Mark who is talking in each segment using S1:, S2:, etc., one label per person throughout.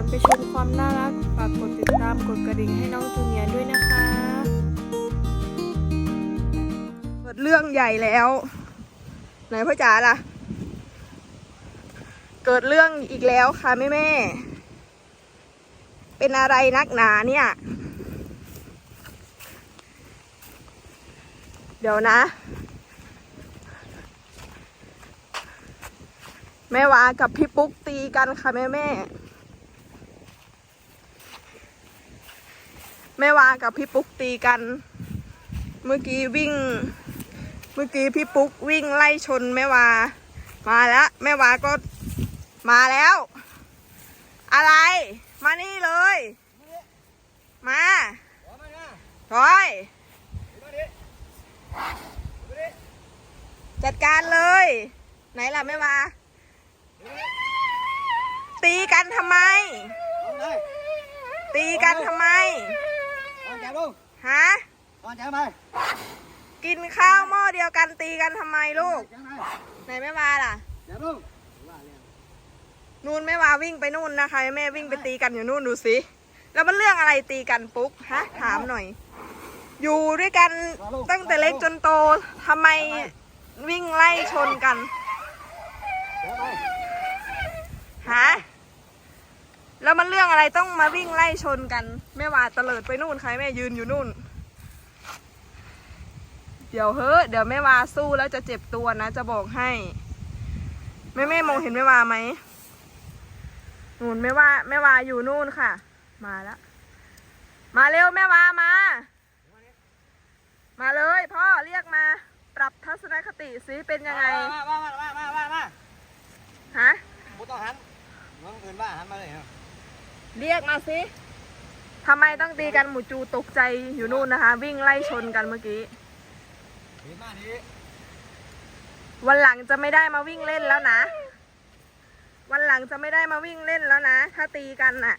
S1: อนไปชมความน่ารักฝากกดติดตามกดกระดิ่งให้น้องจูเนียร์ด้วยนะคะ
S2: เกิดเรื่องใหญ่แล้ว ไหนพ่อจ๋าล่ะ เกิดเรื่องอีกแล้วค่ะแม่แม่เป็นอะไรนักหนาเนี่ย เดี๋ยวนะ แม่วากับพี่ปุ๊กตีกันค่ะแม่แม่ แม่วากับพี่ปุ๊กตีกัน เมื่อกี้วิ่ง เมื่อกี้พี่ปุ๊กวิ่งไล่ชนแม่วา มาแล้วแม่วาก็มาแล้ว อะไร มานี่เลย มาถอยจัดการเลย ไหนล่ะแม่วาตีกันทำไม ตีกันทำไม
S3: เอาแจมลูก
S2: ฮะ
S3: เอาแจมไป
S2: กินข้าวหม้อเดียวกันตีกันทำไมลูก
S3: แจมไป
S2: ไหนแม่วาล่ะ
S3: แจมลูก
S2: นู่นแม่วาวิ่งไปนู่นนะคะแม่วิ่งไปตีกันอยู่นู่นดูสิ แล้วมันเรื่องอะไรตีกันปุ๊กฮะถามหน่อย อยู่ด้วยกันตั้งแต่เล็กจนโตทำไมวิ่งไล่ชนกัน
S3: แจมไป
S2: ฮะแล้วมันเรื่องอะไรต้องมาวิ่งไล่ชนกันแม่วาเตลิดไปนู่นใครแม่ยืนอยู่นู่น เดี๋ยวเฮ้ยเดี๋ยวแม่วาสู้แล้วจะเจ็บตัวนะ จะบอกให้ แม่แม่มองเห็นแม่วาไหมนู่นแม่วาแม่วาอยู่นู่นค่ะ มาแล้ว มาเร็วแม่วามา มาเลยพ่อเรียกมา ปรับทัศนคติสิเป็นยังไง
S3: มามามามามามา
S2: ฮะ
S3: บุต้องหันน้องอื่นว่าหันมาเลยเหรอ
S2: เรียกมาสิทำไมต้องตีกันหมูจูตกใจอยู่นู่นนะคะ วิ่งไล่ชนกันเมื่อกี้
S3: ดีมากดี
S2: วันหลังจะไม่ได้มาวิ่งเล่นแล้วนะ วันหลังจะไม่ได้มาวิ่งเล่นแล้วนะ ถ้าตีกันน่ะ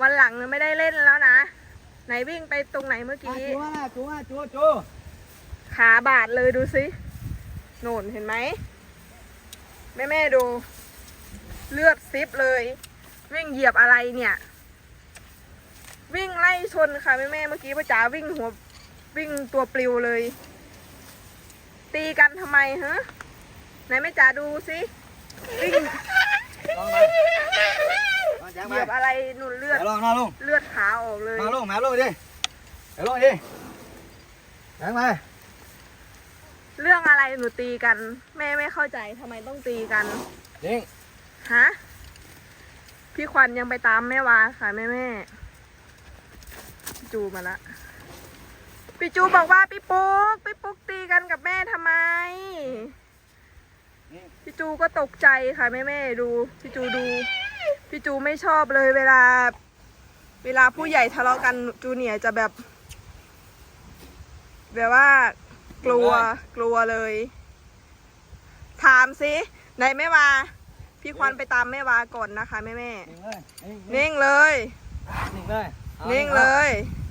S2: วันหลังไม่ได้เล่นแล้วนะ ไหนวิ่งไปตรงไหนเมื่อ
S3: จู
S2: กี้
S3: ว่าล่ะจูว่าจูจู
S2: ขาบาดเลยดูสิโน่นเห็นไหม แม่แม่ๆดู เลือดซิบเลย วิ่งเหยียบอะไรเนี่ย วิ่งไล่ชนค่ะแม่แม่ๆเมื่อกี้พ่อจ๋าวิ่งหัว วิ่งตัวปลิวเลย ตีกันทำไมฮะไหนแม่จ๋าดูสิวิ่ง
S3: ลองไปเอาแจม
S2: เห
S3: ไป
S2: ยียบอะไรนุ่นเลือด
S3: เดี๋ยวลองนะลุง
S2: เลือดขาออกเลย
S3: มาลุงมาลุงดิเดี๋ยวลงดิแจมไป
S2: เรื่องอะไรหนูตีกัน แม่ไม่เข้าใจทำไมต้องตีกัน
S3: ยิง
S2: ฮะพี่ควันยังไปตามแม่วาค่ะแม่แม่พี่จูมาละ พี่จูบอกว่าพี่ปุ๊กพี่ปุ๊กตีกันกับแม่ทำไม พี่จูก็ตกใจค่ะแม่แม่ดู พี่จูดู พี่จูไม่ชอบเลยเวลา เวลาผู้ใหญ่ทะเลาะกันจูเนียร์จะแบบ แบบว่า กลัวกลัวเลย ถามสิไหนแม่วาพี่ควันไปตามแม่วาก่อนนะคะแม่แม่
S3: นิ่งเลย
S2: นิ่งเลย
S3: นิ่งเลยอา
S2: นิ่ง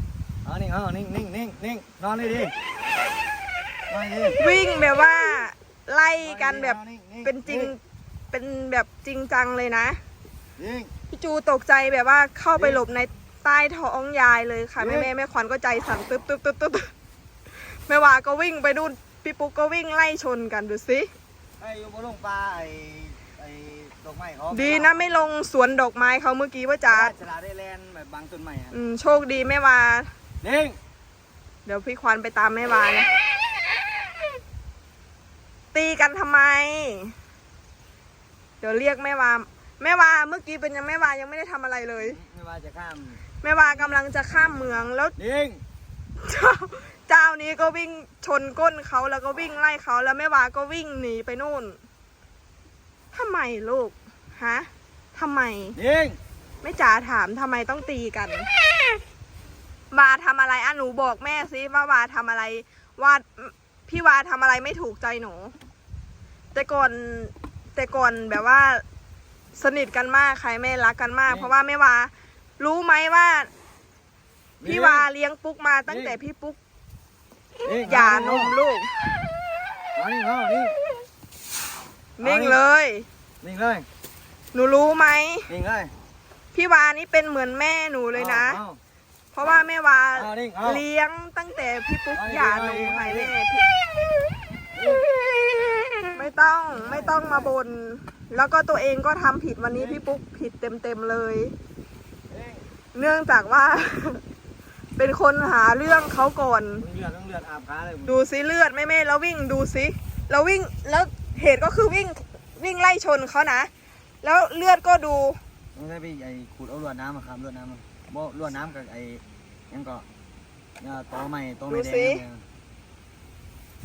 S2: เลย
S3: เอานิ่งเอานิ่งนิ่งนิ่งนิ่งนอนเลยดินอนดิ
S2: วิ่งแบบว่า ไล่กันแบบ
S3: อางๆ
S2: เป็นจริงเป็นแบบจริงจังเลยนะ
S3: นิ่ง
S2: พี่จูตกใจแบบว่าเข้าไปหลบในใต้ท้องยายเลยค่ะ
S3: เฮ้
S2: แม่
S3: ย
S2: แม่แม่ขวัญก็ใจสั่นตึ๊บตึ๊บตึ๊บตึ๊บแม่วาก็วิ่งไปดูนพี่ปุ๊กก็วิ่งไล่ชนกันดูสิ
S3: ไอ้อยู่บนลงปลาไอ้ไอ้ดอกไม้เขา
S2: ดีนะไม่ลงสวนดอกไม้เขาเมื่อกี้ว่าจ๋า
S3: ฉลาดได้แลนแบบบางต้นไม้อะ
S2: อืมโชคดีแม่วา
S3: นิ่ง
S2: เดี๋ยวพี่ควันไปตามแม่วานะ ตีกันทำไม เดี๋ยวเรียกแม่วา แม่วาเมื่อกี้เป็นยังแม่วายังไม่ได้ทำอะไรเลย
S3: ไม่ว่าจะข้าม
S2: แม่วากำลังจะข้ามเมืองแล้ว
S3: นิ่ง
S2: เจ้าเจ้านี้ก็วิ่งชนก้นเขาแล้วก็วิ่งไล่เขาแล้วแม่วาก็วิ่งหนีไปนู่นทำไมลูก ฮะทำไม
S3: นิ่ง
S2: แม่จ๋าถามทำไมต้องตีกัน วาทำอะไรอะหนูบอกแม่สิว่าวาทำอะไรว่าพี่วาทำอะไรไม่ถูกใจหนู แต่ก่อนแต่ก่อนแบบว่า สนิทกันมากใครแม่รักกันมาก เพราะว่าแม่วารู้ไหมว่า พี่วาเลี้ยงปุ๊กมาตั้งแต่พี่ปุ๊ก
S3: นิ่ง
S2: หย่านมลูก
S3: เอานิ่งเอานิ่ง
S2: นิ่งเลย
S3: นิ่งเลย
S2: หนูรู้ไหม
S3: นิ่งเลย
S2: พี่วานี่เป็นเหมือนแม่หนูเลยนะ
S3: อา
S2: เพ ราะว่าแม่วา
S3: เอาดิเอา
S2: เลี้ยงตั้งแต่พี่ปุ๊ก
S3: เอาดิ
S2: หย่าหนู
S3: เอาดิ
S2: ให้แม่
S3: เอาดิ
S2: พี่ไม่ต้องไม่ต้องมาบน่นแล้วก็ตัวเองก็ทำผิดวันนี้พี่ปุ๊กผิดเต็มๆเลย
S3: นิ่ง
S2: เนื่องจากว่า เป็นคนหาเรื่องเขาก่อน
S3: มึงเลือดต้องเลือดอาบขาเลยมึง
S2: ดูซิเลือดแม่แม่แล้ววิ่งดูซิแล้ววิ่งแล้วเหตุก็คือวิ่งวิ่งไล่ชนเขานะ แล้วเลือดก็ดู
S3: มึงได้ไปไอ้ขูดเอาลวดน้ำมาครับลวดน้ำมาบ่ลวดน้ำกับไอ้ ยังก็เนี่ยตอใหม่ตอใหม่แดงเนี่ย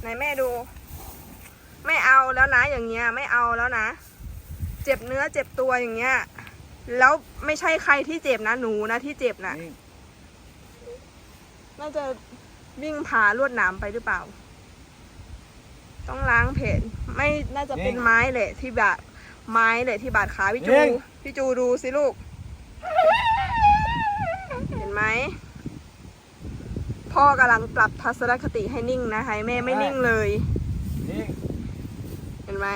S2: ไหนแม่ดู ไม่เอาแล้วนะอย่างเงี้ย ไม่เอาแล้วนะ เจ็บเนื้อเจ็บตัวอย่างเงี้ย แล้วไม่ใช่ใครที่เจ็บนะหนูนะที่เจ็บนะ
S3: นิ่ง
S2: น่าจะวิ่งผ่าลวดหนามไปหรือเปล่า ต้องล้างเพจไม่น่าจะเป็นไม้แหละที่บาดไม้แหละที่บาดขาพี่จูพี่จูดูสิลูก เห็นไหม พ่อกำลังปรับทัศนคติให้นิ่งนะให้แม่ไม่นิ่งเลย
S3: นิ่ง
S2: เห็นไหม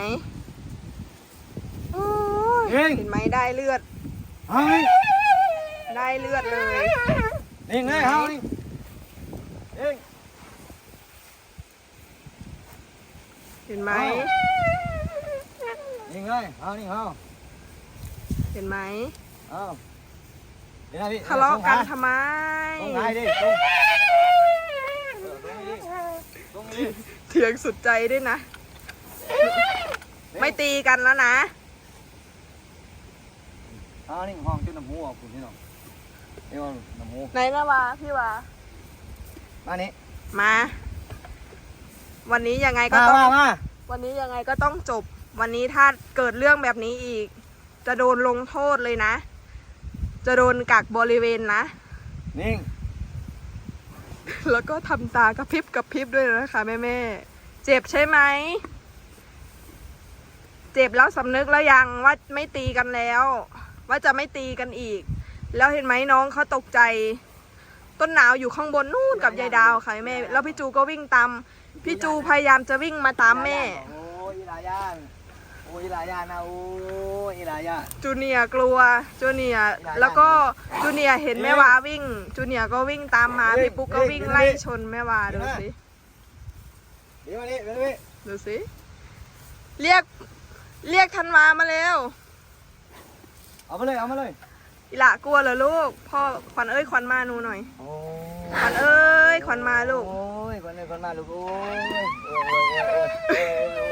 S2: โอ้ย
S3: เฮ้ย
S2: เห็นไหมได้เลือด
S3: เอานิ่ง
S2: ได้เลือดเลย
S3: นิ่งเลยเอานิ่งนิ่ง
S2: เห็นไหม
S3: นิ่งเลยเอานิ่งเอา
S2: เห็นไหม
S3: เอาเดี๋ยวนะพี่
S2: ทะเลาะกัน
S3: ตรง
S2: ทำไม
S3: ตรงไหนดิตรงเออตรงนี้ดิตรงนี้ดิ
S2: เถียงสุดใจด้วยนะ ไม่ตีกันแล้วนะ
S3: เอานิ่งห้องจุดน้ำหูออกคุณพี่น้องเดี๋ยวน้ำหู
S2: ไหนนะวาพี่วา
S3: มานี่
S2: มา วันนี้ยังไงก็
S3: มา
S2: ต้อง
S3: มามา
S2: วันนี้ยังไงก็ต้องจบ วันนี้ถ้าเกิดเรื่องแบบนี้อีก จะโดนลงโทษเลยนะ จะโดนกักบริเวณนะ
S3: นิ่ง
S2: แล้วก็ทำตากระพริบกระพริบด้วยนะคะแม่แม่เจ็บใช่ไหม เจ็บแล้วสำนึกแล้วยังว่าไม่ตีกันแล้ว ว่าจะไม่ตีกันอีก แล้วเห็นไหมน้องเขาตกใจ ต้นหนาวอยู่ข้างบนนู่นกับยายดาวค่ะแม่ แล้วพี่จูก็วิ่งตาม พี่จูพยายามจะวิ่งมาตามแม่
S3: โอ้ยหลายานโอ้ยอีหลายานนะโอ้ยอีหลายาน
S2: จูเนียร์กลัวจูเนียร์แล้วก็จูเนียร์เห็นแม่วาวิ่งจูเนียร์ก็วิ่งตามมาพี่ปุ๊กก็วิ่งไล่ชนแม่วาดูสิ
S3: เดี๋ยวมานี่เดี๋ยวนี่
S2: ดูสิเรียกเรียกธันวามาเร็ว
S3: เอามาเลยเอามาเลย
S2: อีหละกลัวเหรอลูกพ่อขวัญเอ้ยขวัญมาหนูหน่อย
S3: โอ้
S2: ขวัญเอ้ยขวัญมาลูก
S3: โอ้ยคนเลยคนมาลูกโอ้ยโอ้ยโอ้ยโอ้ยโอ้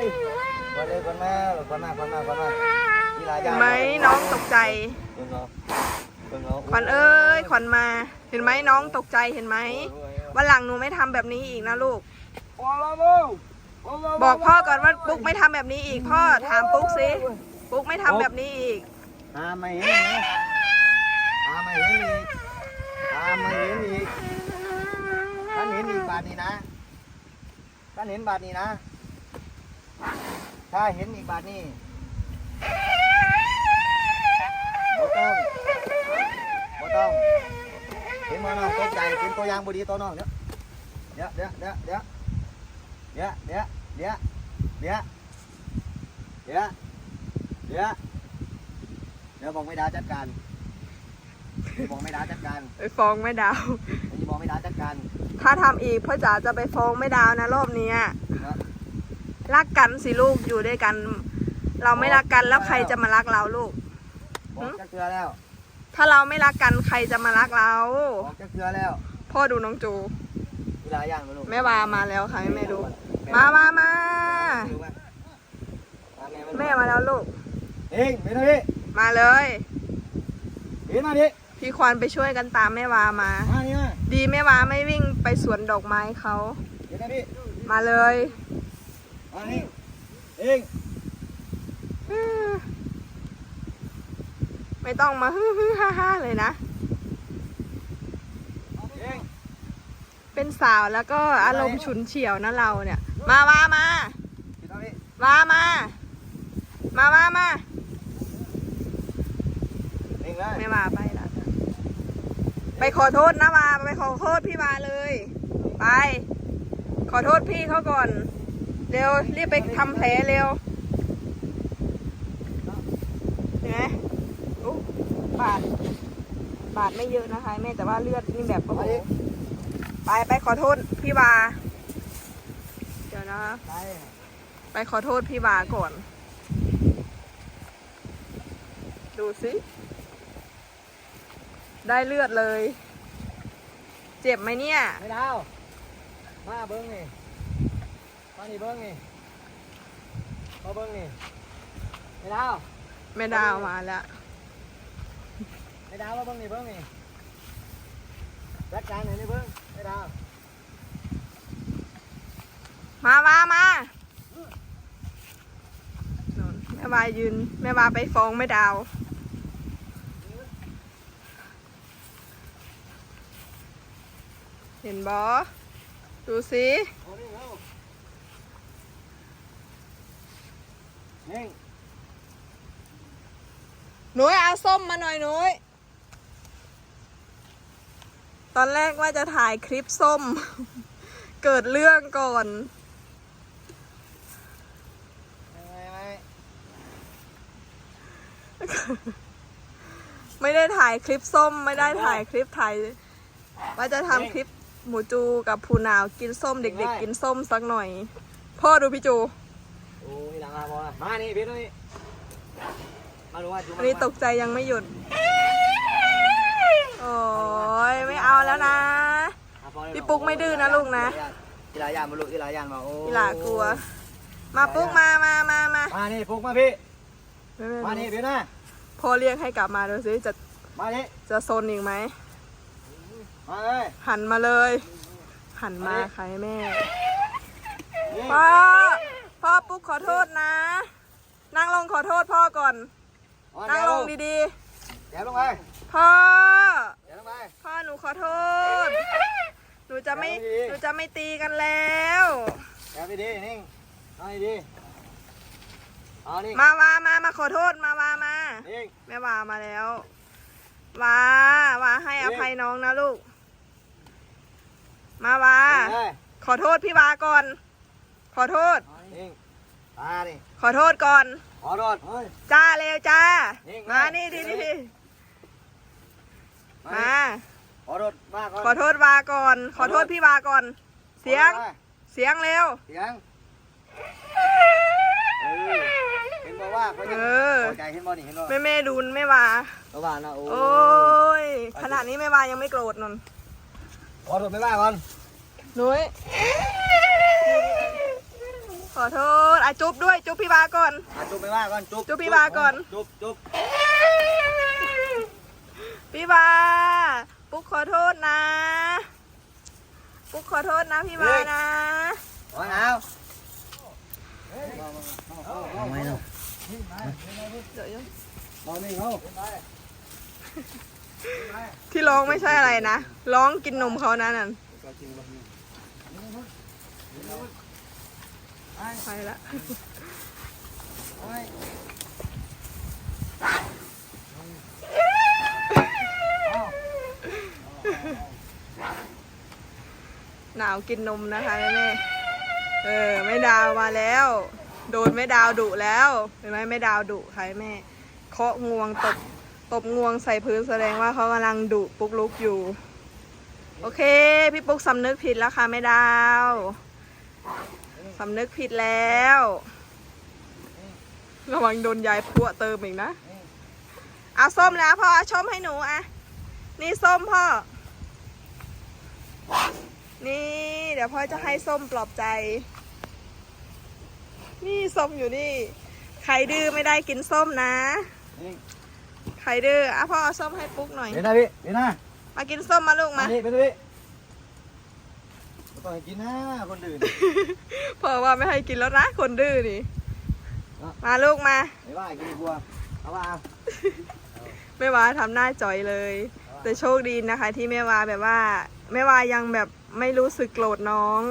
S3: ยโอ้ย คนเลยคนมาคนมาคนมาคนมาอีหลา
S2: เห็
S3: น
S2: นไหมน้องตกใจ
S3: เบิ่งเอาเบิ่งเอา
S2: ขวัญเอ้ยขวัญมา เห็นไหมน้องตกใจเห็นไหมวันหลังหนูไม่ทำแบบนี้อีกนะลูก
S3: โอ้ยโอ้ยโอ้ย
S2: บอกพ่อก่อนว่าปุ๊กไม่ทำแบบนี้อีกพ่อถามปุ๊กสิปุ๊กไม่ทำแบบนี้อีก
S3: ตามมาเห็นนะตามมาเห็นอีกตามมาเห็นอีกท่านเห็นอีกบาทนี้นะท่านเห็นบาทนี้นะ ถ้าเห็นอีกบาทนี้บ่ต้องบ่ต้องเห็นมาน้องตกใจเป็นตัวอย่างบดีตัวน้องเดี๋ยเดี๋ยวเดี๋ยวเดี๋ยวเดี๋ยวเดี๋ยวเดี๋ยวเดี๋ยวเดี๋ยวเดี๋ยวเดี๋ยวเดี๋ยวบอกไม่ดาจัดการเดี๋ยวบอกไม่ดาจัดการ
S2: ไปฟ้องแม่ดาว
S3: บอกไม่ดาจัดการ
S2: ถ้าทำอีกพ่อจ๋าจะไปฟ้องแม่ดาวนะรอบนี้ รักกันสิลูกอยู่ด้วยกัน เราไม่รักกันแล้วใครจะมารักเราลูก
S3: บอกจะเกลือแล้ว
S2: ถ้าเราไม่รักกันใครจะมารักเรา
S3: บอกจะเกลือแล้ว
S2: พ่อดูน้องจู
S3: กีฬาย่างมาลูก
S2: แม่วามาแล้วค่ะให้แม่ดูมามามาแม่มาแล้วลูก
S3: เองเห็นไหมพี่
S2: มาเลย
S3: เห็นมาดิ
S2: พี่ควานไปช่วยกันตามแม่วามา
S3: มานี่มา
S2: ดีแม่วาไม่วิ่งไปสวนดอกไม้เขา
S3: เห็นไหมพี่
S2: มาเลย
S3: มานี่เอง
S2: อื้อไม่ต้องมาฮึ่มฮ่าฮ่าเลยนะ
S3: เอง
S2: เป็นสาวแล้วก็อารมณ์ฉุนเฉียวนะเราเนี่ย มาวามา
S3: เห็นไหมพี่
S2: วามามามามา
S3: เองเลย
S2: แม่วาไปละไปขอโทษนะวาไปขอโทษพี่วาเลย ไป ขอโทษพี่เขาก่อน เร็วรีบไปทำแผลเร็วบาด บาดไม่เยอะนะคะแม่แต่ว่าเลือดนี่แบบโอ้โหไปไปขอโทษพี่วาเดี๋ยวนะ
S3: ไป
S2: ไปขอโทษพี่วาก่อน ดูสิได้เลือดเลย เจ็บไหมเนี่ย
S3: ไม่ดาวมาเบิ้งนี่ มานี่เบิ้งนี่มาเบิ้งนี่ไม่ดาว
S2: แม่ดาวมาแล้ว
S3: ไม่ดาวมาเบิ้งนี่เบิ้งนี่จัดการหน่อยนี่เบิ้งไม่ดาว
S2: มามามาโน่นแม่วายืน แม่วาไปฟ้องแม่ดาว เห็นบอดูสิ
S3: เอานี่เอา นิ่ง
S2: หนุ้ยเอาส้มมาหน่อยหนุ้ยตอนแรกว่าจะถ่ายคลิปส้ม เกิดเรื่องก่อน
S3: ไม่ไม่ไม่
S2: ไม่ได้ถ่ายคลิปส้ม ไม่ได้ถ่ายคลิปถ่ายว่าจะทำคลิปหมูจูกับผูหนาวกินส้มเด็ก ๆ กินส้มสักหน่อย พ่อดูพี่จู
S3: โอ้ยหลังอาบอลมานี่พี่นี่มาดูว่าจู
S2: อันนี้ตกใจยังไม่หยุด โอ้ยไม่เอาแล้วนะ พี่ปุ๊กไม่ดื้อนะลูกนะ
S3: กีฬายานมาลูกกีฬายานมาโอ้
S2: พี่หลากลัว มาปุ๊กมามามามา
S3: มานี่ปุ๊กมาพี่
S2: ไม่ไม่
S3: มานี่พี่นะ
S2: พ่อเรียกให้กลับมาดูสิจะ
S3: มานี่
S2: จะโซนอีกไหม
S3: มาเลย
S2: หันมาเลย หันมาใครแม่
S3: นี่
S2: พ่อ พ่อปุ๊กขอโทษนะ นั่งลงขอโทษพ่อก่อน นั่งลงดี
S3: เดี๋ยวลงไป
S2: ๆ พ่อ
S3: เดี๋ยวลงไป
S2: พ่อหนูขอโทษ หนูจะไม่
S3: เอาดีๆ
S2: หนูจะไม่ตีกันแล้ว
S3: เดี๋ยวไปดีนิ่งเอาดีเอานี่
S2: มาวามา มาขอโทษ มาวามา
S3: นิ่ง
S2: แม่วามาแล้ววาวาให้อภัยน้องนะลูก มาวา
S3: เลย
S2: ขอโทษพี่วาก่อน ขอโทษ
S3: นิ่งมาดิ
S2: ขอโทษก่อน
S3: ขอโทษเฮ้ย
S2: จ้าเร็วจ้า
S3: นิ่ง
S2: มา
S3: ไว้
S2: นี่ดีดี
S3: นิ่ง
S2: มา
S3: ขอโทษมาก
S2: ขอโทษวาก่อน ขอโทษพี่วาก่อน เสียง เสียงเร็ว
S3: เสียงเออเห็นบอกว่าเขาจะ
S2: เออ
S3: พอใจเห็นบ่นี่เห็นบ่
S2: แม่แม่ดูแม่วา
S3: ระหว่างนะโอ้
S2: โอ้ย ขนาดนี้แม่วายังไม่โกรธนน
S3: ขอโทษไม่ว่าก่อน
S2: หนุ้ยข อโทษอะจุ๊บด้วยจุ๊บพี่วาก่อน
S3: อะจุ๊บไม่ว่าก่อนจุ๊บ
S2: จุ๊บพี่วาก่อน
S3: จุ๊บจุ๊บ
S2: พี่วาปุ๊กขอโทษนะ ปุ๊กขอโทษนะพี่วานะ
S3: เอาเอาเอาไม่เนาะ
S2: เดี๋ยว
S3: เอานี่เอา
S2: ที่ร้องไม่ใช่อะไรนะ ร้องกินนมเขานะนั่น ไปละหนาวกินนมนะคะแม่แม่เออแม่ดาวมาแล้ว โดนแม่ดาวดุแล้วเห็นไหมแม่ดาวดุใครแม่เคาะงวงตบตบงวงใส่พื้นแสดงว่าเขากำลังดุปุกลุกอยู่ โอเค พี่ปุ๊กสำนึกผิดแล้วค่ะแม่ดาว สำนึกผิดแล้ว ระวังโดนยายพัวเติมอีกนะเอาส้มแล้วพ่อเอาชมให้หนูอะนี่ส้มพ่อ นี่ เดี๋ยวพ่อจะให้ส้มปลอบใจ นี่ส้มอยู่นี่ ใครดื้อไม่ได้กินส้มนะ
S3: นี่
S2: ใครดื้ออะพ่อเอาส้มให้ปุ๊กหน่อย
S3: เห็นนะพี่เห็นนะ
S2: มากินส้มมาลูก
S3: มา
S2: มา
S3: ดิเป็นพี่ ไม่ต้องให้กินนะคนอื่น
S2: พ่อว่าไม่ให้กินแล้วนะคนดื้อนี่
S3: อะ
S2: มาลูกมา
S3: ไม่ว่ากินบัวเอาว่าเอา
S2: แม่วาทำหน้าจ่อยเลย แต่โชคดีนะคะ ที่แม่วาแบบว่าแม่วายังแบบไม่รู้สึกโกรธน้อง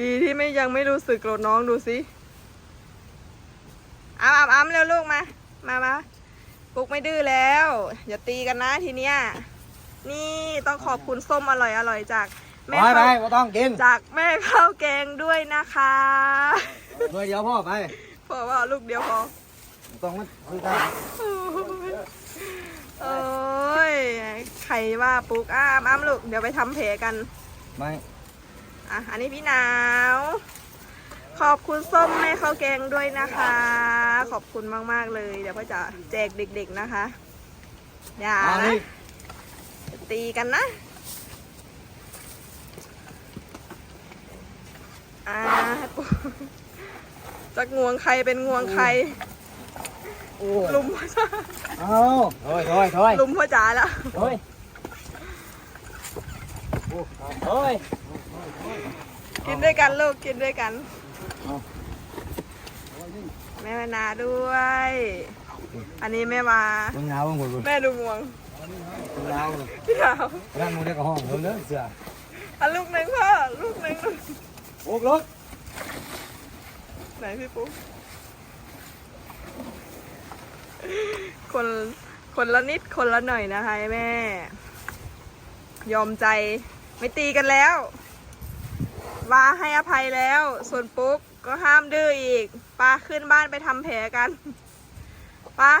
S2: ดีที่ไม่ยังไม่รู้สึกโกรธน้องดูสิอ้ามอ้ามเร็วลูกมา มามาปุ๊กไม่ดื้อแล้ว อย่าตีกันนะทีเนี้ย นี่ต้องขอบคุณส้มอร่อยอร่อยจากแม่
S3: ไปไป
S2: ข้าว
S3: ไม่ต้องกิน
S2: จากแม่ข้าวแกงด้วยนะคะ
S3: หน่วยเดียวพ่อไป
S2: เพราะว่าลูกเดียวพอ
S3: ต้องมันคือการ
S2: โอ้ยใครว่าปุ๊กอ้ามอ้ามลูก เดี๋ยวไปทำแผลกัน
S3: ไม่
S2: อะ อันนี้พี่หนาว ขอบคุณส้มแม่ข้าวแกงด้วยนะคะ ขอบคุณมาก ๆ เลย เดี๋ยวพ่อจะแจกเด็ก ๆ นะคะ อย่า
S3: เอา
S2: นะ
S3: นี่
S2: ตีกันนะ อ่าให้ปุ๊กจะงวงใครเป็นงวงใคร
S3: โอ้
S2: ลุมพ่อจ๋า
S3: เอาโอ้ยโอ้ยโอ้ย
S2: ลุมพ่อจ๋าแล้ว
S3: โอ้ยโอ้ย
S2: กินด้วยกันลูกกินด้วยกัน
S3: เอา
S2: แม่มานาด้วย อันนี้แม่มา
S3: เบิ่งหนาวเบิ่งหมดเลย
S2: แม่ดูงวง
S3: เบิ่งหนาวลยา
S2: ว
S3: ร้านมึงได้กับห้องเบิ่งเด้อเสือ
S2: อะลูกหนึ่งพ่อลูกหนึ่ง
S3: โอ้รถ
S2: ไหนพี่ปุ๊กคนคนละนิดคนละหน่อยนะคะแม่ ยอมใจไม่ตีกันแล้วว่าให้อภัยแล้ว ส่วนปุ๊กก็ห้ามดื้ออีกปาขึ้นบ้านไปทำแผลกันปา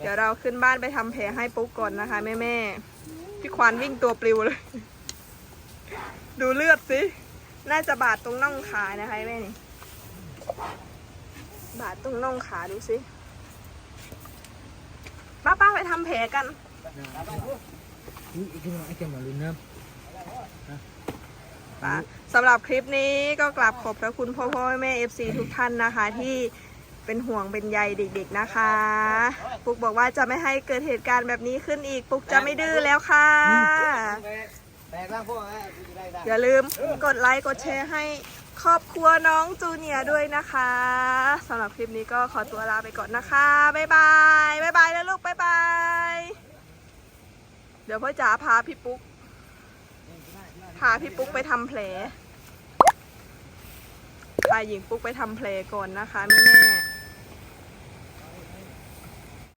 S2: เดี๋ยวเราขึ้นบ้านไปทำแผลให้ปุ๊กก่อนนะคะ แม่แม่ๆพี่ควานวิ่งตัวปลิวเลย ดูเลือดสิ น่าจะบาดตรงน่องขานะคะแม่นี่ บาดตรงน่องขาดูสิ ป้าป้าไปทำแผลกัน
S3: นี่อีกทีนึงไอ้แกมาลุ้นนะ
S2: ค่ะสำหรับคลิปนี้ก็กราบขอบพระคุณพ่อพ่อแม่แม่เอฟซีทุกท่านนะคะ ที่ เป็นห่วงเป็นใยเด็กๆนะคะ ปุกบอกว่าจะไม่ให้เกิดเหตุการณ์แบบนี้ขึ้นอีก ปุกจะไม่ดื้อแล้วค่ะ
S3: แตกร่างพวกนี้ได้ได้
S2: อย่าลืมกดไลค์กดแชร์ให้ครอบครัวน้องจูเนียร์ด้วยนะคะสำหรับคลิปนี้ก็ขอตัวลาไปก่อนนะคะ บ๊ายบาย บ๊ายบายแล้วลูก บ๊ายบาย เดี๋ยวพ่อจ๋าพาพี่ปุ๊ก พาพี่ปุ๊กไปทำแผลพาหญิงปุ๊กไปทำแผลก่อนนะคะแม่แม่